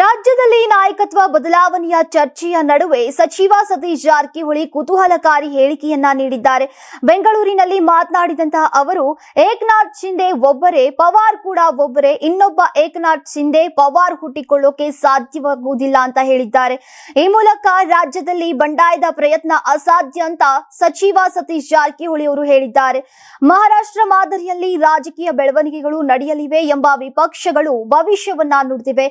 ರಾಜ್ಯದಲ್ಲಿ ನಾಯಕತ್ವ ಬದಲಾವಣೆಯ ಚರ್ಚೆಯ ನಡುವೆ ಸಚಿವ ಸತೀಶ್ ಜಾರಕಿಹೊಳಿ ಕುತೂಹಲಕಾರಿ ಹೇಳಿಕೆಯನ್ನ ನೀಡಿದ್ದಾರೆ. ಬೆಂಗಳೂರಿನಲ್ಲಿ ಮಾತನಾಡಿದಂತಹ ಅವರು, ಏಕನಾಥ್ ಶಿಂದೆ ಒಬ್ಬರೇ, ಪವಾರ್ ಕೂಡ ಒಬ್ಬರೇ, ಇನ್ನೊಬ್ಬ ಏಕನಾಥ್ ಶಿಂದೆ ಪವಾರ್ ಹುಟ್ಟಿಕೊಳ್ಳೋಕೆ ಸಾಧ್ಯವಾಗುವುದಿಲ್ಲ ಅಂತ ಹೇಳಿದ್ದಾರೆ. ಈ ಮೂಲಕ ರಾಜ್ಯದಲ್ಲಿ ಬಂಡಾಯದ ಪ್ರಯತ್ನ ಅಸಾಧ್ಯ ಅಂತ ಸಚಿವ ಸತೀಶ್ ಜಾರಕಿಹೊಳಿ ಅವರು ಹೇಳಿದ್ದಾರೆ. ಮಹಾರಾಷ್ಟ್ರ ಮಾದರಿಯಲ್ಲಿ ರಾಜಕೀಯ ಬೆಳವಣಿಗೆಗಳು ನಡೆಯಲಿವೆ ಎಂಬ ವಿಪಕ್ಷಗಳು ಭವಿಷ್ಯವನ್ನ ನುಡಿದಿವೆ.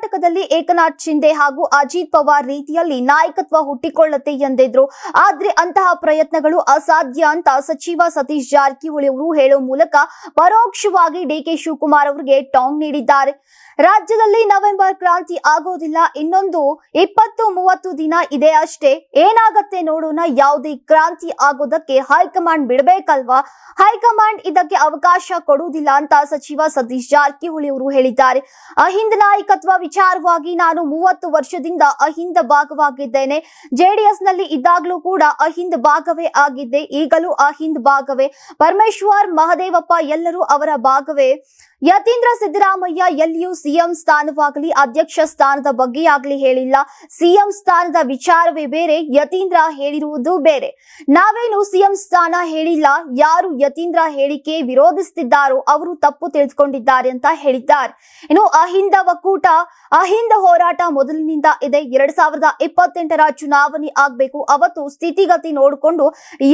ಕರ್ನಾಟಕದಲ್ಲಿ ಏಕನಾಥ್ ಶಿಂದೆ ಹಾಗೂ ಅಜಿತ್ ಪವಾರ್ ರೀತಿಯಲ್ಲಿ ನಾಯಕತ್ವ ಹುಟ್ಟಿಕೊಳ್ಳುತ್ತೆ ಎಂದಿದ್ರು. ಆದ್ರೆ ಅಂತಹ ಪ್ರಯತ್ನಗಳು ಅಸಾಧ್ಯ ಅಂತ ಸಚಿವ ಸತೀಶ್ ಜಾರಕಿಹೊಳಿ ಅವರು ಹೇಳೋ ಮೂಲಕ ಪರೋಕ್ಷವಾಗಿ ಡಿಕೆ ಶಿವಕುಮಾರ್ ಅವರಿಗೆ ಟಾಂಗ್ ನೀಡಿದ್ದಾರೆ. ರಾಜ್ಯದಲ್ಲಿ ನವೆಂಬರ್ ಕ್ರಾಂತಿ ಆಗೋದಿಲ್ಲ, ಇನ್ನೊಂದು ಇಪ್ಪತ್ತು ಮೂವತ್ತು ದಿನ ಇದೆ ಅಷ್ಟೇ. ಏನಾಗತ್ತೆ ನೋಡೋಣ, ಯಾವುದೇ ಕ್ರಾಂತಿ ಆಗೋದಕ್ಕೆ ಹೈಕಮಾಂಡ್ ಬಿಡಬೇಕಲ್ವಾ? ಹೈಕಮಾಂಡ್ ಇದಕ್ಕೆ ಅವಕಾಶ ಕೊಡುವುದಿಲ್ಲ ಅಂತ ಸಚಿವ ಸತೀಶ್ ಜಾರಕಿಹೊಳಿ ಅವರು ಹೇಳಿದ್ದಾರೆ. ಅಹಿಂದ ನಾಯಕತ್ವ ವಿಚಾರವಾಗಿ ನಾನು ಮೂವತ್ತು ವರ್ಷದಿಂದ ಅಹಿಂದ ಭಾಗವಾಗಿದ್ದೇನೆ. ಜೆಡಿಎಸ್ನಲ್ಲಿ ಇದ್ದಾಗಲೂ ಕೂಡ ಅಹಿಂದ ಭಾಗವೇ ಆಗಿದ್ದೆ. ಈಗಲೂ ಅಹಿಂದ ಭಾಗವೇ. ಪರಮೇಶ್ವರ್, ಮಹದೇವಪ್ಪ ಎಲ್ಲರೂ ಅವರ ಭಾಗವೇ. ಯತೀಂದ್ರ ಸಿದ್ದರಾಮಯ್ಯ ಎಲ್ಲಿಯೂ ಸಿಎಂ ಸ್ಥಾನವಾಗಲಿ, ಅಧ್ಯಕ್ಷ ಸ್ಥಾನದ ಬಗ್ಗೆ ಆಗಲಿ ಹೇಳಿಲ್ಲ. ಸಿಎಂ ಸ್ಥಾನದ ವಿಚಾರವೇ ಬೇರೆ, ಯತೀಂದ್ರ ಹೇಳಿರುವುದು ಬೇರೆ. ನಾವೇನು ಸಿಎಂ ಸ್ಥಾನ ಹೇಳಿಲ್ಲ, ಯಾರು ಯತೀಂದ್ರ ಹೇಳಿಕೆ ವಿರೋಧಿಸುತ್ತಿದ್ದಾರೋ ಅವರು ತಪ್ಪು ತಿಳಿದುಕೊಂಡಿದ್ದಾರೆ ಅಂತ ಹೇಳಿದ್ದಾರೆ. ಇನ್ನು ಅಹಿಂದ ಒಕ್ಕೂಟ, ಅಹಿಂದ ಹೋರಾಟ ಮೊದಲಿನಿಂದ ಇದೆ. ಎರಡ್ ಸಾವಿರದ ಇಪ್ಪತ್ತೆಂಟರ ಚುನಾವಣೆ ಆಗ್ಬೇಕು. ಅವತ್ತು ಸ್ಥಿತಿಗತಿ ನೋಡಿಕೊಂಡು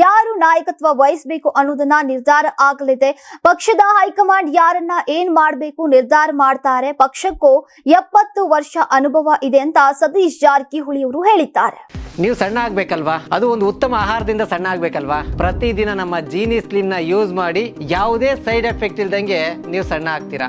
ಯಾರು ನಾಯಕತ್ವ ವಹಿಸಬೇಕು ಅನ್ನೋದನ್ನ ನಿರ್ಧಾರ ಆಗಲಿದೆ. ಪಕ್ಷದ ಹೈಕಮಾಂಡ್ ಯಾರನ್ನ ಏನ್ ಮಾಡಬೇಕು, ನಿರ್ಧಾರ ಮಾಡ್ತಾರೆ, ಪಕ್ಷಕ್ಕೂ ಎಪ್ಪತ್ತು ವರ್ಷ ಅನುಭವ ಇದೆ ಅಂತ ಸತೀಶ್ ಜಾರಕಿಹೊಳಿ ಅವರು ಹೇಳಿದ್ದಾರೆ. ನೀವು ಸಣ್ಣ ಆಗ್ಬೇಕಲ್ವಾ? ಅದು ಒಂದು ಉತ್ತಮ ಆಹಾರದಿಂದ ಸಣ್ಣ ಆಗ್ಬೇಕಲ್ವಾ? ಪ್ರತಿದಿನ ನಮ್ಮ ಜೀನಿ ಸ್ಲಿಮ್ನ ಯೂಸ್ ಮಾಡಿ ಯಾವುದೇ ಸೈಡ್ ಎಫೆಕ್ಟ್ ಇಲ್ದಂಗೆ ನೀವು ಸಣ್ಣ ಆಗ್ತೀರಾ?